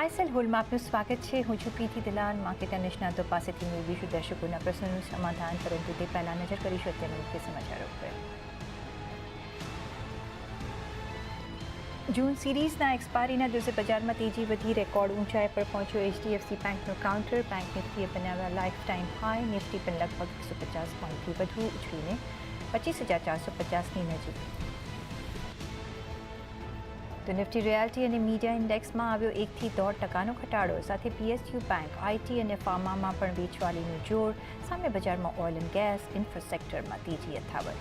પાયસલ હોલમાં આપનું સ્વાગત છે હું છું પ્રીતિ દિલાન માર્કેટ નિષ્ણાતો પાસેથી મેળવીશું દર્શકોના પ્રશ્નોનું સમાધાન પરંતુ તે પહેલાં નજર કરીશું અત્યારના મુખ્ય સમાચારો પર જૂન સિરીઝના એક્સપાયરીના દિવસે બજારમાં તેજી વધી રેકોર્ડ ઊંચાઈ પર પહોંચ્યો. એચડીએફસી બેંકનો કાઉન્ટર બેંક નિફ્ટીએ બનાવ્યા. લાઈફ ટાઈમ હાઈ નિફ્ટી પણ લગભગ એકસો પચાસ પોઈન્ટથી વધુ ઉછળીને પચીસ હજાર ચારસો પચાસની નજીક. તો નિફ્ટી રિયાલિટી અને મીડિયા ઇન્ડેક્સમાં આવ્યો એકથી દોઢ ટકાનો ઘટાડો. સાથે પીએસયુ બેંક, આઈટી અને ફાર્મામાં પણ વેચવાલીનું જોર. સામે બજારમાં ઓઇલ એન્ડ ગેસ, ઇન્ફ્રાસ્ટ્રક્ચરમાં તેજી યથાવત.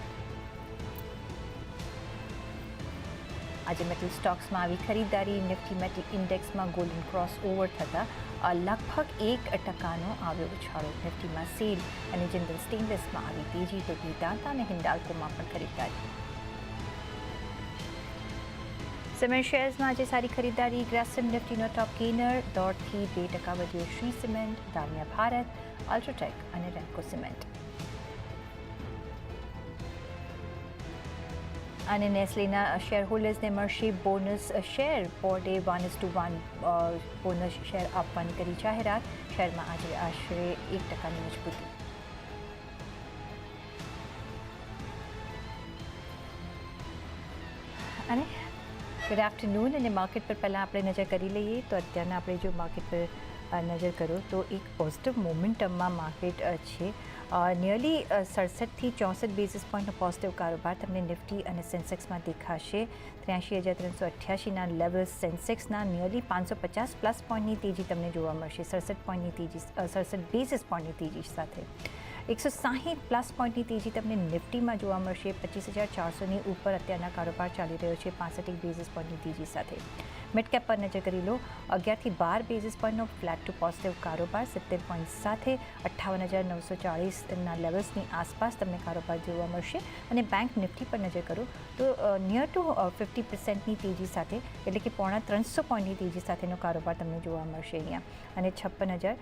આજે મેટલ સ્ટોક્સમાં આવી ખરીદદારી. નિફ્ટી મેટલ ઇન્ડેક્સમાં ગોલ્ડન ક્રોસ ઓવર થતાં લગભગ એક ટકાનો આવ્યો ઉછાળો. નિફ્ટીમાં સેલ અને જનરલ સ્ટેનલેસમાં આવી તેજી. તો વેદાંતા અને હિન્ડાલ્કોમાં પણ ખરીદારી સિમેન્ટ શેર્સમાં આજે સારી ખરીદારી ગ્રાસિમ નિફ્ટીનો ટોપ ગેનર દોઢથી બે ટકા વધ્યો શ્રી સિમેન્ટ દામિયા ભારત અલ્ટ્રાટેક અને રેન્કો સિમેન્ટ અને નેસ્લેના શેર હોલ્ડર્સને મળશે બોનસ શેર બોર્ડે one is to one bonus share આપવાની કરી જાહેરાત શેરમાં આજે આશરે એક ટકાની મજબૂતી અને ગુડ આફ્ટરનૂન અને માર્કેટ પર પહેલાં આપણે નજર કરી લઈએ તો અત્યારના આપણે જો માર્કેટ પર નજર કરો તો એક પોઝિટિવ મોમેન્ટમમાં માર્કેટ છે. નિયરલી સડસઠથી ચોસઠ બેઝિસ પોઈન્ટનો પોઝિટિવ કારોબાર તમને નિફ્ટી અને સેન્સેક્સમાં દેખાશે. ત્ર્યાસી હજાર ત્રણસો અઠ્યાસીના લેવલ સેન્સેક્સના નિયરલી પાંચસો પચાસ પ્લસ પોઈન્ટની તેજી તમને જોવા મળશે. સડસઠ પોઈન્ટની તેજી સડસઠ બેઝિસ પોઈન્ટની તેજી સાથે. એકસો સાહીઠ પ્લસ પોઈન્ટની તેજી તમને નિફ્ટીમાં જોવા મળશે. પચીસ હજાર ચારસોની ઉપર અત્યારના કારોબાર ચાલી રહ્યો છે. પાસઠ બેઝિસ પોઈન્ટની તેજી સાથે. મિડ કેપ પર નજર કરી લો. અગિયારથી બાર બેઝિસ પોઈન્ટનો ફ્લેટ ટુ પોઝિટિવ કારોબાર, સિત્તેર પોઈન્ટ સાથે અઠ્ઠાવન હજાર નવસો ચાળીસના લેવલ્સની આસપાસ તમને કારોબાર જોવા મળશે. અને બેંક નિફ્ટી પર નજર કરો તો નિયર ટુ ફિફ્ટી પર્સન્ટની તેજી સાથે, એટલે કે પોણા ત્રણસો પોઈન્ટની તેજી સાથેનો કારોબાર તમને જોવા મળશે અહીંયા. અને છપ્પન હજાર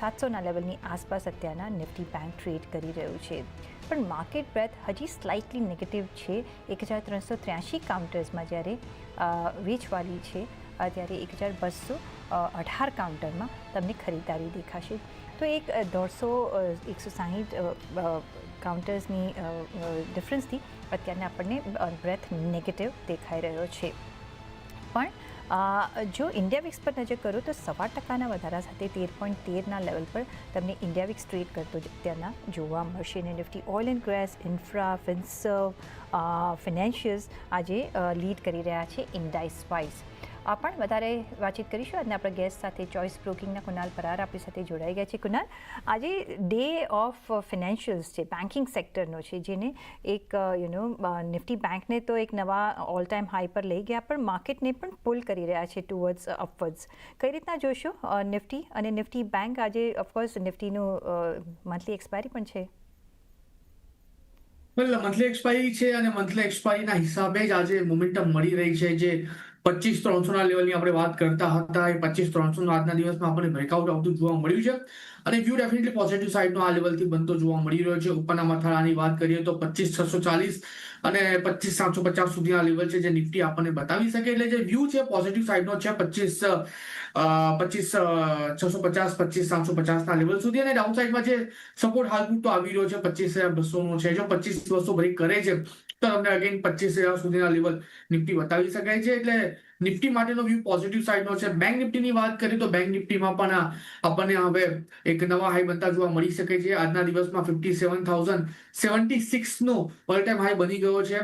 સાતસોના લેવલની આસપાસ અત્યારના નિફ્ટી બેંક ટ્રેડ કરી રહ્યું છે. પણ માર્કેટ બ્રેથ હજી સ્લાઇટલી નેગેટિવ છે. એક હજાર ત્રણસો ત્ર્યાસી કાઉન્ટર્સમાં જ્યારે વેચવાલી છે ત્યારે એક હજાર બસો અઢાર કાઉન્ટરમાં તમને ખરીદારી દેખાશે. તો એક દોઢસો એકસો સાહીઠ કાઉન્ટર્સની ડિફરન્સથી અત્યારને આપણને બ્રેથ નેગેટિવ દેખાઈ રહ્યો છે. પણ જો ઇન્ડિયા વિક્સ પર નજર કરો તો સવા ટકાના વધારા સાથે તેર પોઈન્ટ તેરના લેવલ પર તમને ઇન્ડિયા વિક્સ ટ્રેડ કરતો અત્યારના જોવા મળશે. અને Nifty oil and gas infra finserv financials આજે લીડ કરી રહ્યા છે ઇન્ડાઇસ વાઇઝ આ પણ વધારે વાતચીત કરીશું. અને આપણા ગેસ્ટ સાથે ચોઇસ બ્રોકિંગના કુનાલ પરાર આપણી સાથે જોડાઈ ગયા છે. કુનાલ આજે ડે ઓફ ફિનાન્શિયલ્સ છે બેન્કિંગ સેક્ટરનો છે, જેને એક યુ નો નિફ્ટી બેંકને તો એક નવા ઓલ ટાઈમ હાઈ પર લઈ ગયા, પણ માર્કેટને પણ પુલ કરી રહ્યા છે ટુવર્ડ્સ અપવર્ડ્સ કઈ રીતના જોશો નિફ્ટી? અને નિફ્ટી બેંક આજે ઓફકોર્સ નિફ્ટીનું મંથલી એક્સપાયરી પણ છે. મંથલી એક્સપાયરી છે અને મંથલી એક્સપાયરીના હિસાબે જ આજે મોમેન્ટમ મળી રહી છે, જે પચીસ ત્રણસોના લેવલની આપણે વાત કરતા હતા એ પચીસ ત્રણસો આજના દિવસમાં આપણને બ્રેકઆઉટ આવતું જોવા મળ્યું છે. અને વ્યૂ ડેફિનેટલી પોઝિટિવ સાઇડનો આ લેવલથી બનતો જોવા મળી રહ્યો છે. ઉપરના મથાળાની વાત કરીએ તો પચીસ છસો ચાલીસ અને પચીસ સાતસો પચાસ સુધીના લેવલ છે જે નિફ્ટી આપણને બતાવી શકે. એટલે જે વ્યૂ છે પોઝિટિવ સાઇડનો છે પચીસ પચીસ છસો પચાસ, પચીસ સાતસો પચાસના લેવલ સુધી. અને ડાઉન સાઇડમાં જે સપોર્ટ હાલ પૂરતો આવી રહ્યો છે, પચીસ હજાર બસોનો છે. જો પચીસ બસો બ્રેક કરે છે તો તમને અગેન પચીસ હજાર સુધીના લેવલ નિફ્ટી બતાવી શકાય છે. એટલે નિફ્ટી માટેનો વ્યૂ પોઝિટિવ સાઈડનો છે. બેંક નિફ્ટીની વાત કરીએ તો બેંક નિફ્ટીમાં પણ આપણને હવે એક નવા હાઈ બનતા જોવા મળી શકે છે. આજના દિવસમાં ફિફ્ટી સેવન થાઉઝન્ડ સેવન્ટી સિક્સનો ઓલ ટાઈમ હાઈ બની ગયો છે.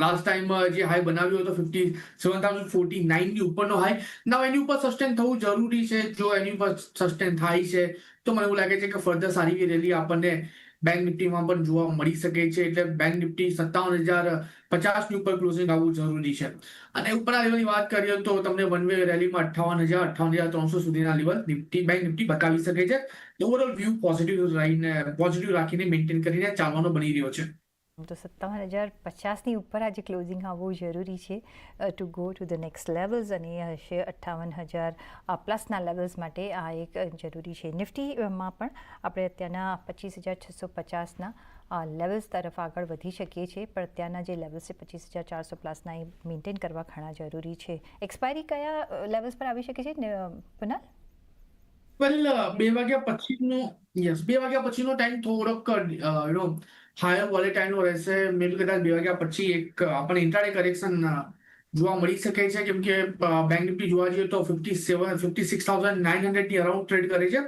લાસ્ટ ટાઈમ જે હાઈ બનાવ્યો હતો ફિફ્ટી સેવન થાઉઝન્ડ ફોર્ટી નાઇનની ઉપરનો હાઈ ના એની ઉપર સસ્ટેન થવું જરૂરી છે. જો એની ઉપર સસ્ટેન થાય છે, તો મને એવું લાગે છે કે ફર્ધર સારી રેલી આપણને બેંક નિફ્ટીમાં પણ જોવા મળી શકે છે. એટલે બેંક નિફ્ટી સત્તાવન હજાર પચાસની ઉપર ક્લોઝિંગ આવવું જરૂરી છે. અને ઉપરના લેવલની વાત કરીએ તો તમને વન વે રેલીમાં અઠાવન હજાર અઠાવન હજાર ત્રણસો સુધીના લેવલ નિફ્ટી બેંક નિફ્ટી બતાવી શકે છે. ઓવરઓલ વ્યૂ પોઝિટિવ રહીને પોઝિટિવ રાખીને મેન્ટેન કરીને ચાલવાનો બની રહ્યો છે. તો સત્તાવન હજાર પચાસની ઉપર આજે ક્લોઝિંગ આવવું જરૂરી છે to go to the next levels અને એ હશે અઠ્ઠાવન હજાર પ્લસના લેવલ્સ માટે આ એક જરૂરી છે. નિફ્ટીમાં પણ આપણે અત્યારના પચીસ હજાર છસો પચાસના લેવલ્સ તરફ આગળ વધી શકીએ છીએ, પણ અત્યારના જે લેવલ્સ છે પચીસ હજાર ચારસો પ્લસના એ મેન્ટેન કરવા ઘણા જરૂરી છે. એક્સપાયરી કયા લેવલ્સ પર આવી શકે છે વેલ બે વાગ્યા પછીનો યસ બે વાગ્યા પછીનો ટાઈમ થોડોક યુ હાયર વોલેટાઇનો રહેશે. મે બી કદાચ બે વાગ્યા પછી એક આપણને ઇન્ટ્રાડે કરેક્શન જોવા મળી શકે છે. કેમ કે બેંક નિફ્ટી જોવા જઈએ તો fifty seven fifty six thousand nine હંડ્રેડની around trade કરે છે.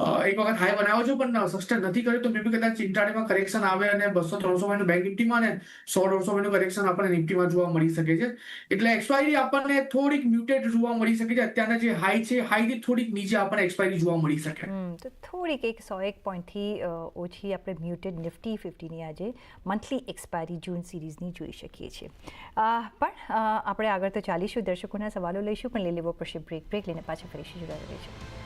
એક વખત હાઈ બનાવ્યો છે, પણ સસ્ટેન નથી કર્યું, તો મેબી કદાચ ઇન્ટ્રાડેમાં કરેક્શન આવે અને બસો ત્રણસો પોઈન્ટ બેંક નિફ્ટીમાં ને સો દોઢસો પોઈન્ટનું કરેક્શન આપણને નિફ્ટીમાં જોવા મળી શકે છે. એટલે એક્સપાયરી આપણને થોડીક મ્યુટેડ જોવા મળી શકે છે. અત્યારના જે હાઈ છે હાઈથી થોડીક નીચે આપણને એક્સપાયરી જોવા મળી શકે. તો થોડીક એક સો એક પોઈન્ટથી ઓછી આપણે મ્યુટેડ નિફ્ટી ફિફ્ટીની આજે મંથલી એક્સપાયરી જૂન સિરીઝની જોઈ શકીએ છીએ. પણ આપણે આગળ તો ચાલીશું, દર્શકોના સવાલો લઈશું, પણ લઈ લેવો પડશે બ્રેક બ્રેક લઈને પાછા ફરીશું જોડાઈ રહીશું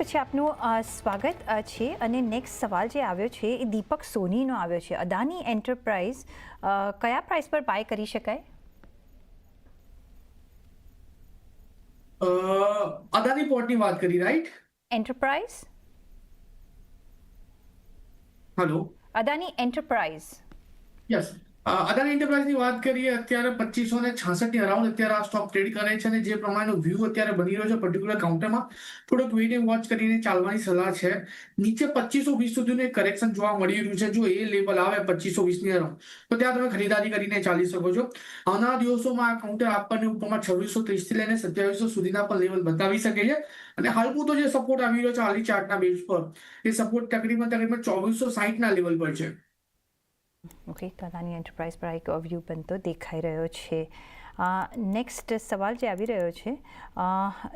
પછી આપનું સ્વાગત છે અને નેક્સ્ટ સવાલ જે આવ્યો છે એ દીપક સોનીનો આવ્યો છે. અદાની એન્ટરપ્રાઇઝ કયા પ્રાઇસ પર બાય કરી શકાય? અદાની પોર્ટની વાત કરી right enterprise hello Adani enterprise yes Adani એન્ટરપ્રાઇઝની વાત કરીએ, અત્યારે પચીસો ને છાસઠની અરાઉન્ડ અત્યારે આ સ્ટોક ટ્રેડ કરે છે અને જે પ્રમાણેનો વ્યૂ અત્યારે બની રહ્યો છે પર્ટિક્યુલર કાઉન્ટરમાં થોડોક વેઇટ વોચ કરીને ચાલવાની સલાહ છે. નીચે પચીસો વીસ સુધીનું એક કરેક્શન જોવા મળી રહ્યું છે. જો એ લેવલ આવે પચીસો વીસની અરાઉન્ડ તો ત્યાં તમે ખરીદારી કરીને ચાલી શકો છો. આવનારા દિવસોમાં આ કાઉન્ટર આપણને ઉપરમાં છવ્વીસો ત્રીસથી લઈને સત્યાવીસો સુધીના પણ લેવલ બતાવી શકે છે. અને હાલ પૂરતો જે સપોર્ટ આવી રહ્યો છે હાલી ચાર્ટના બેઝ પર, એ સપોર્ટ તકરીબન તકરીબન ચોવીસો સાહીઠના લેવલ પર છે. ઓકે અદાની એન્ટરપ્રાઇઝ પર એક વ્યૂ બનતો દેખાઈ રહ્યો છે. નેક્સ્ટ સવાલ જે આવી રહ્યો છે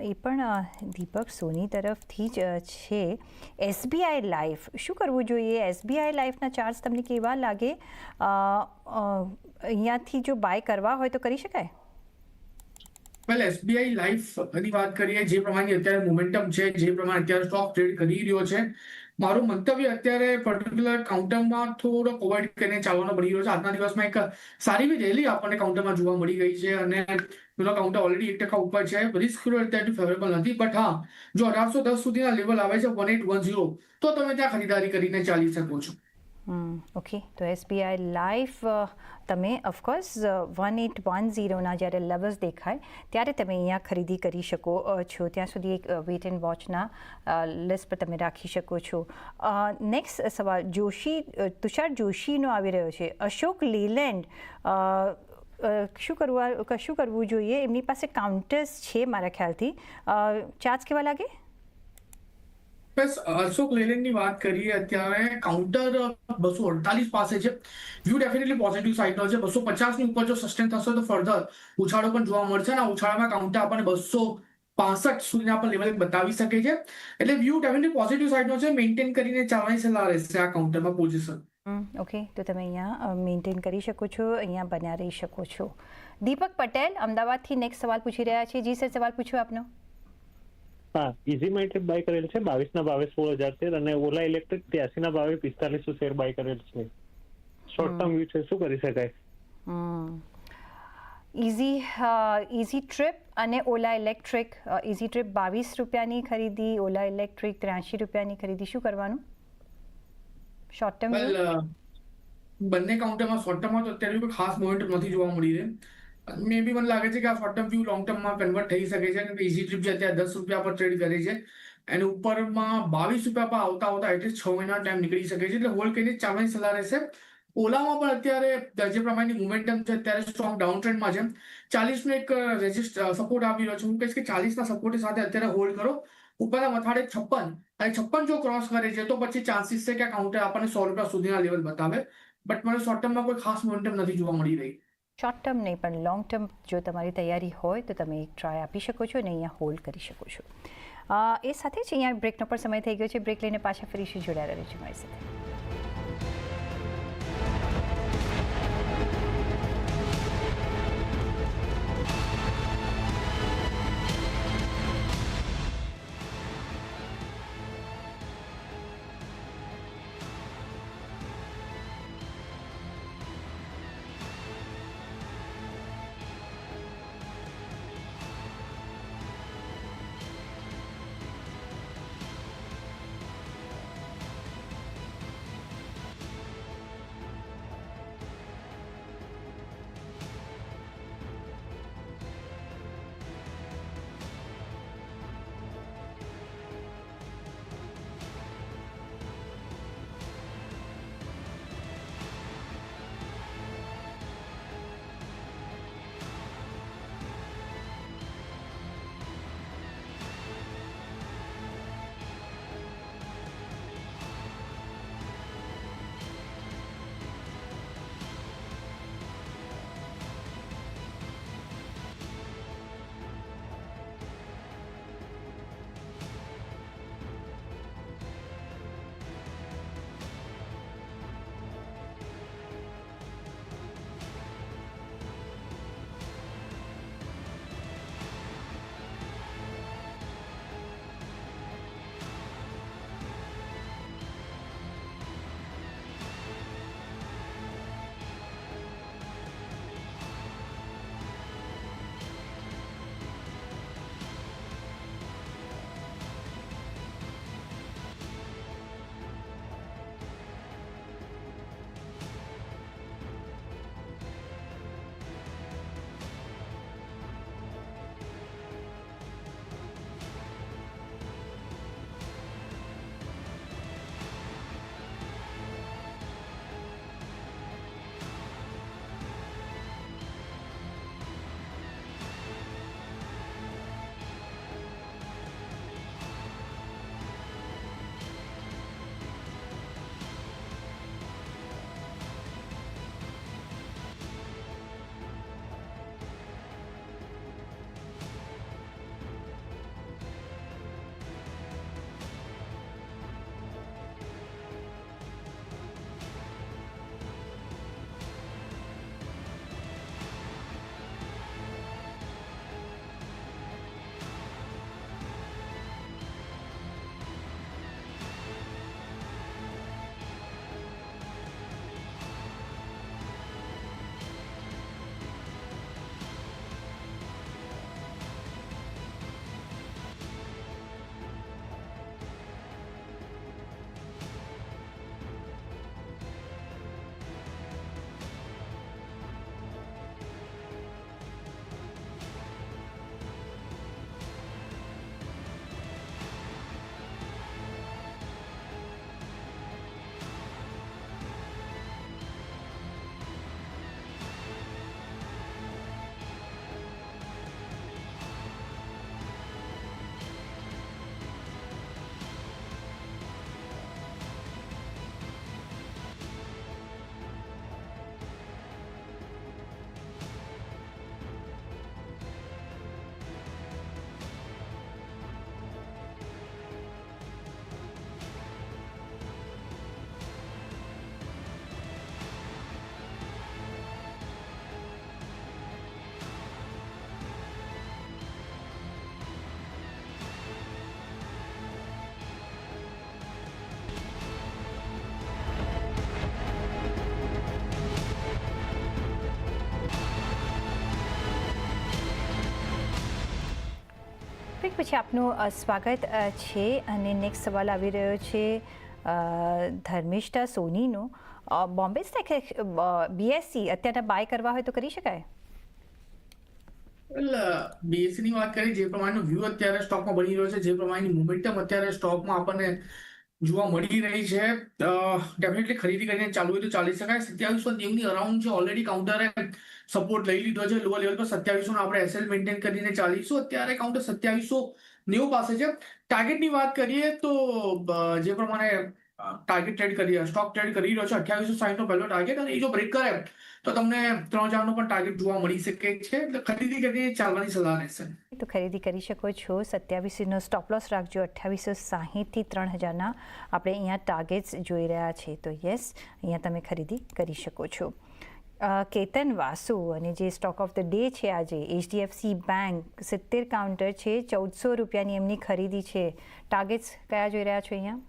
એ પણ દીપક સોની તરફથી જ છે. એસબીઆઈ લાઈફ શું કરવું જોઈએ? એસબીઆઈ લાઈફના ચાર્જ તમને કેવા લાગે? અહીંયાથી જો બાય કરવા હોય તો કરી શકાય? વેલ એસબીઆઈ લાઈફની વાત કરીએ, જે પ્રમાણે અત્યારે મોમેન્ટમ છે, જે પ્રમાણે અત્યારે સ્ટોક ટ્રેડ કરી રહ્યો છે મારું મંતવ્ય અત્યારે પર્ટિક્યુલર કાઉન્ટરમાં થોડો અવોઇડ કરીને ચાલવાનો બની રહ્યો છે. આજના દિવસમાં એક સારી એવી રેલી આપણને કાઉન્ટરમાં જોવા મળી ગઈ છે અને એનો કાઉન્ટર ઓલરેડી એક ટકા ઉપર છે. રિસ્ક અત્યારે ફેવરેબલ નથી બટ હા, જો અઢારસો દસ સુધીના લેવલ આવે છે વન એટ વન ઝીરો તો તમે ત્યાં ખરીદારી કરીને ચાલી શકો છો. ઓકે તો એસબીઆઈ લાઈફ તમે of course one eight one ઝીરોના જ્યારે લેવલ્સ દેખાય, ત્યારે તમે અહીંયા ખરીદી કરી શકો છો. ત્યાં સુધી એક વેટ એન્ડ વોચના લિસ્ટ પર તમે રાખી શકો છો. નેક્સ્ટ સવાલ, જોશી તુષાર જોશીનો આવી રહ્યો છે. અશોક લેલેન્ડ શું કરવું, કશું કરવું જોઈએ? એમની પાસે કાઉન્ટર્સ છે મારા ખ્યાલથી. ચાર્જ કેવા લાગે? બસ, અશોક લેલેન્ડની વાત કરીએ અત્યારે કાઉન્ટર બસો અડતાલીસ પાસે છે. વ્યૂ ડેફિનેટલી પોઝિટિવ સાઇડનો છે. બસો પચાસની ઉપર જો સસ્ટેન થશે તો ફર્ધર ઉછાળો પણ જોવા મળશે અને ઉછાળામાં કાઉન્ટર આપણને બસો પાસઠ સુધીના પણ લેવલ બતાવી શકે છે. એટલે વ્યૂ ડેફિનેટલી પોઝિટિવ સાઇડનો છે. મેન્ટેન કરીને ચાલવાની સલાહ રહેશે આ કાઉન્ટરમાં પોઝિશન ઓકે તો તમે અહીંયા મેન્ટેન કરી શકો છો, અહીંયા બન્યા રહી શકો છો. દીપક પટેલ, અમદાવાદથી નેક્સ્ટ સવાલ પૂછી રહ્યા છે. જી સર સવાલ પૂછો આપનો. હા ઇઝી માઇન્ડે બાય કરેલ છે બાવીસ ના ભાવે સોળ હજાર શેર અને ઓલા ઇલેક્ટ્રિક ત્યાસી ના ભાવે પિસ્તાલીસો શેર બાય કરેલ છે. શોર્ટ ટર્મ વ્યૂ છે શું કરી શકાય? ઇઝી ઇઝી ટ્રીપ અને ઓલા ઇલેક્ટ્રિક ઇઝી ટ્રીપ બાવીસ રૂપિયાની ખરીદી ઓલા ઇલેક્ટ્રિક ત્ર્યાસી રૂપિયાની ખરીદી શું કરવાનું? શોર્ટ ટર્મ બંને કાઉન્ટરમાં શોર્ટ ટર્મમાં તો અત્યારે કોઈ ખાસ મોમેન્ટ નથી જોવા મળી રહી. મે બી મને લાગે છે કે આ શોર્ટ ટર્મ વ્યૂ લોંગ ટર્મમાં કન્વર્ટ થઈ શકે છે કે ઇઝી ટ્રીપ જે અત્યારે દસ રૂપિયા પર ટ્રેડ કરે છે. એની ઉપરમાં બાવીસ રૂપિયા પર આવતા આવતા એટલીસ્ટ છ મહિના ટાઈમ નીકળી શકે છે. એટલે હોલ્ડ કરીને ચાલવાની સલાહ રહેશે. ઓલામાં પણ અત્યારે જે પ્રમાણેની મોમેન્ટમ છે અત્યારે સ્ટ્રોંગ ડાઉન ટ્રેન્ડમાં છે. ચાલીસનો એક રેજિસ્ટ સપોર્ટ આવી રહ્યો છે. હું કહીશ કે ચાલીસના સપોર્ટ સાથે અત્યારે હોલ્ડ કરો. ઉપરના મથાળે છપ્પન. અને છપ્પન જો ક્રોસ કરે છે તો પછી ચાન્સીસ છે કે કાઉન્ટર આપણને સો રૂપિયા સુધીના લેવલ બતાવે. બટ મને શોર્ટ ટર્મમાં કોઈ ખાસ મોમેન્ટમ નથી જોવા મળી રહી. શોર્ટ ટર્મ નહીં, પણ લોંગ ટર્મ જો તમારી તૈયારી હોય તો તમે એક ટ્રાય આપી શકો છો અને અહીંયા હોલ્ડ કરી શકો છો. એ સાથે જ અહીંયા બ્રેકનો પણ સમય થઈ ગયો છે. બ્રેક લઈને પાછા ફરીશું જોડાયેલા રહેજો મારી સાથે. બ્રેક પછી આપનું સ્વાગત છે અને નેક્સ્ટ સવાલ આવી રહ્યો છે ધર્મિષ્ઠા સોનીનો. બોમ્બે સ્ટેક બીએસસી અત્યારે બાય કરવા હોય તો કરી શકાય? બીએસસી ની વાત કરી જે પ્રમાણેનો વ્યૂ અત્યારે સ્ટોકમાં બની રહ્યો છે, જે પ્રમાણેની મોમેન્ટમ અત્યારે સ્ટોકમાં આપણને જોવા મળી રહી છે ડેફિનેટલી ખરીદી કરીને ચાલુ હોય તો ચાલી શકાય. સત્યાવીસો નેવની અરાઉન્ડ છે ઓલરેડી કાઉન્ટરે સપોર્ટ લઈ લીધો છે લોઅર લેવલ પર સત્યાવીસો આપણે એસએલ મેન્ટેન કરીને ચાલીશું. અત્યારે કાઉન્ટર સત્યાવીસો નેવું પાસે છે. ટાર્ગેટની વાત કરીએ તો જે પ્રમાણે ટાર્ગેટ ટ્રેડ કરી સ્ટોક ટ્રેડ કરી રહ્યો છે, અઠ્યાવીસો સાઠનો પહેલો ટાર્ગેટ અને એ જો બ્રેક કરે, તો તમને ત્રણ હજારનો પણ ટાર્ગેટ જોવા મળી શકે છે. ખરીદી કરીને ચાલવાની સલાહ રહેશે. તો ખરીદી કરી શકો છો. સત્યાવીસનો સ્ટોપ લોસ રાખજો. અઠ્યાવીસો સાહીઠથી ત્રણ હજારના આપણે અહીંયા ટાર્ગેટ્સ જોઈ રહ્યા છે. તો યસ અહીંયા તમે ખરીદી કરી શકો છો. કેતન વાસુ અને જે સ્ટોક ઓફ ધ ડે છે આજે એચડીએફસી બેંક સિત્તેર કાઉન્ટર છે, ચૌદસો રૂપિયાની એમની ખરીદી છે. ટાર્ગેટ્સ કયા જોઈ રહ્યા છો અહીંયા?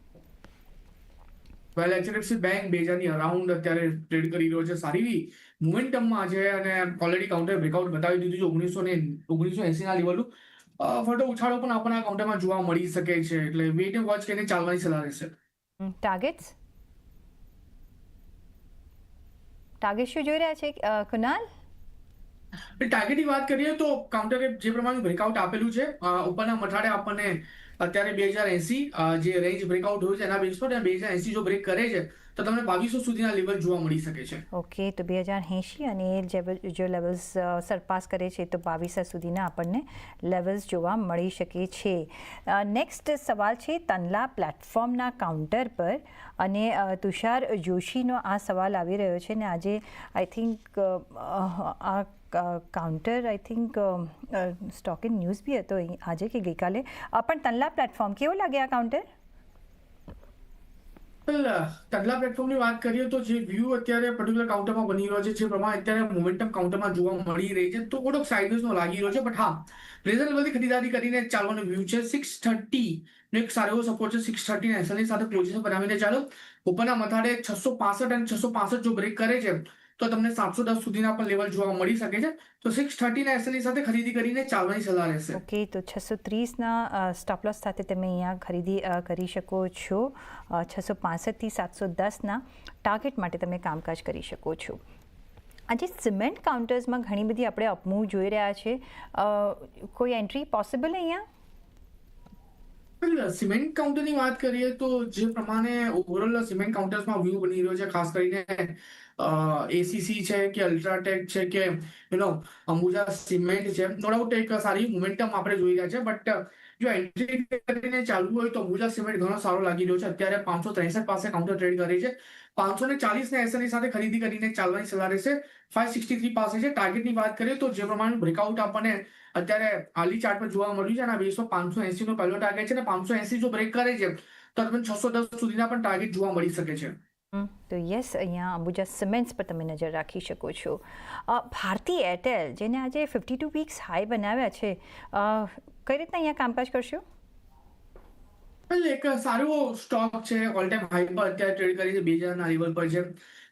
વેલ એચડીએફસી બેંક બે હજારની અરાઉન્ડ અત્યારે ટ્રેડ કરી રહ્યો છે. સારી એવી મુમેન્ટમમાં છે અને ઓલરેડી કાઉન્ટર બ્રેકઆઉટ બતાવી દીધું છે ઓગણીસો ને ઓગણીસો એસી ના લેવલનું ફોટો ઉછાળો પણ આપણને આ કાઉન્ટરમાં જોવા મળી શકે છે. એટલે વેટ એન્ડ વોચ કરીને ચાલવાની સલાહ રહેશે. ટાર્ગેટ્સ ટાર્ગેટ શું જોઈ રહ્યા છે? કુનાલ ટાર્ગેટની વાત કરીએ તો કાઉન્ટરે જે પ્રમાણે બ્રેકઆઉટ આપેલું છે ઉપરના મથાળે આપણને અત્યારે બે હજાર એસી જે રેન્જ બ્રેકઆઉટ હોય છે એના બેઝ પર બે હજાર એસી જો બ્રેક કરે છે તો તમને બાવીસો સુધીના લેવલ જોવા મળી શકે છે. ઓકે, તો બે હજાર એંશી અને એ જે- લેવલ્સ સરપાસ કરે છે, તો બાવીસ સુધીના આપણને લેવલ્સ જોવા મળી શકે છે. નેક્સ્ટ સવાલ છે, તનલા પ્લેટફોર્મના કાઉન્ટર પર અને તુષાર જોશીનો આ સવાલ આવી રહ્યો છે ને આજે આઈ થિંક આ counter I think stock in news બી હતો આજે કે ગઈકાલે. પણ તનલા પ્લેટફોર્મ કેવો લાગે આ કાઉન્ટર તગલા પ્લેટફોર્મની વાત કરીએ તો જે વ્યૂ અત્યારે પર્ટિક્યુલર કાઉન્ટરમાં બની રહ્યો છે, જે પ્રમાણે અત્યારે મોમેન્ટમ કાઉન્ટરમાં જોવા મળી રહી છે. તો થોડોક સાઇડવેઝનો લાગી રહ્યો છે બટ હા પ્રેઝન્ટ લેવલથી ખરીદારી કરીને ચાલવાનો વ્યૂ છે. સિક્સ થર્ટી નો એક સારો એવો સપોર્ટ છે. સિક્સ થર્ટી એસએલની સાથે પોઝિશન બનાવીને ચાલો. ઉપરના મથાડે છસો પાસઠ અને છસો પાસઠ જો બ્રેક કરે છે તો તમને સાતસો દસ સુધીના પણ લેવલ જોવા મળી શકે છે. તો સિક્સ થર્ટીના એસએલની સાથે ખરીદી કરીને ચાલવાની સલાહ રહેશે. ઓકે તો છસો ત્રીસના સ્ટોપ લોસ સાથે તમે અહીંયા ખરીદી કરી શકો છો. છસો પાસઠથી સાતસો દસના ટાર્ગેટ માટે તમે કામકાજ કરી શકો છો. આજે સિમેન્ટ કાઉન્ટર્સમાં ઘણી બધી આપણે અપમૂવ જોઈ રહ્યા છે. કોઈ એન્ટ્રી પોસિબલ અહીંયા? સિમેન્ટ કાઉન્ટરની વાત કરીએ તો જે પ્રમાણે ઓવરઓલ સિમેન્ટ કાઉન્ટર્સમાં વ્યૂ બની રહ્યો છે, ખાસ કરીને એસીસી છે કે અલ્ટ્રાટેક છે કે યુ અંબુજા સિમેન્ટ છે. નો ડાઉટ એક સારી મોમેન્ટમ આપણે જોઈ રહ્યા છે બટ જો એન્ટ્રી કરીને ચાલવું હોય તો અંબુજા સિમેન્ટ ઘણો સારો લાગી રહ્યો છે. અત્યારે પાંચસો ત્રેસઠ પાસે કાઉન્ટર ટ્રેડ કરે છે. પાંચસો ને ચાલીસ ને એસએની સાથે ખરીદી કરીને ચાલવાની સલાહ રહેશે. ફાઈવ સિક્સટી થ્રી પાસે છે. ટાર્ગેટની વાત કરીએ તો જે પ્રમાણે બ્રેકઆઉટ આપણને અત્યારે હાલી ચાર્ટ પર જોવા મળ્યું છે અને બેસો પાંચસો એસી નો પહેલો ટાર્ગેટ છે અને પાંચસો એસી જો બ્રેક કરે છે, તો તમને છસો દસ સુધીના પણ ટાર્ગેટ જોવા મળી શકે છે. તો યસ અહીંયા અંબુજા સિમેન્ટ્સ પર તમે નજર રાખી શકો છો. ભારતી એરટેલ જેને આજે ફિફ્ટી ટુ વીક્સ હાઈ બનાવ્યા છે કઈ રીતના અહીંયા કામકાજ કરશો? એટલે એક સારો સ્ટોક છે ઓલ ટાઈમ હાઈ પર અત્યારે ટ્રેડ કરી છે, બે હજારના લેવલ પર છે.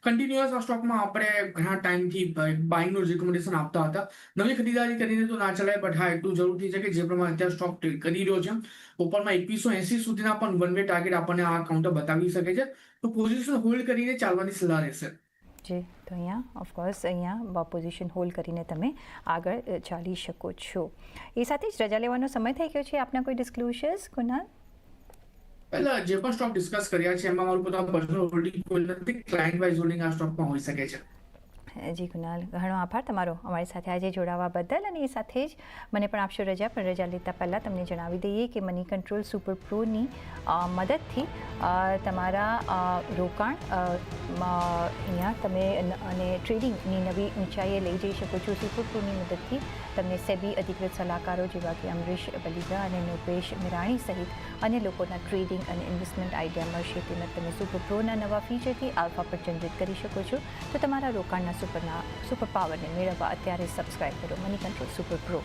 કન્ટિન્યુઅસ આ સ્ટોકમાં આપણે ઘણા ટાઈમથી બાઇંગનું રિકમેન્ડેશન આપતા હતા. નવી ખરીદારી કરીને તો ના ચલાય બટ હા, એટલું જરૂરી છે કે જે પ્રમાણે અત્યારે સ્ટોક ટ્રેડ કરી રહ્યો છે. ઓપનમાં એકવીસો એસી સુધીના પણ વન વે ટાર્ગેટ આપણને આ કાઉન્ટર બતાવી શકે છે. તો પોઝિશન હોલ્ડ કરીને ચાલવાની સલાહ રહેશે. જી, તો અહીંયા ઓફકોર્સ અહીંયા પોઝિશન હોલ્ડ કરીને તમે આગળ ચાલી શકો છો. એ સાથે જ રજા લેવાનો સમય થઈ ગયો છે. આપના કોઈ ડિસ્ક્લોઝર્સ કુનાલ પહેલા જે પણ સ્ટોક ડિસ્કસ કર્યા છે, એમાં મારું પોતાનું પર્સનલ હોલ્ડિંગ કોઈ નથી ક્લાયન્ટ વાઇઝ હોલ્ડિંગ આ સ્ટોકમાં હોઈ શકે છે. જી કુનાલ ઘણો આભાર તમારો અમારી સાથે આજે જોડાવા બદલ અને એ સાથે જ મને પણ આપશો રજા, પણ રજા લેતા પહેલાં તમને જણાવી દઈએ કે મની કંટ્રોલ સુપર પ્રોની મદદથી તમારા રોકાણ અહીંયા તમે અને ટ્રેડિંગની નવી ઊંચાઈએ લઈ જઈ શકો છો. સુપર પ્રોની મદદથી તમને સેબી અધિકૃત સલાહકારો જેવા કે અમરીશ બલિદા અને નુપેશ મિરાણી સહિત અન્ય લોકોના ટ્રેડિંગ અને ઇન્વેસ્ટમેન્ટ આઈડિયા મળશે. તેમજ તમે સુપર પ્રોના નવા ફીચરથી આલ્ફા પર જનરેટ કરી શકો છો. તો તમારા રોકાણના સુપરના સુપર પાવરને મેળવવા અત્યારે સબસ્ક્રાઇબ કરો મની કંટ્રોલ સુપર પ્રો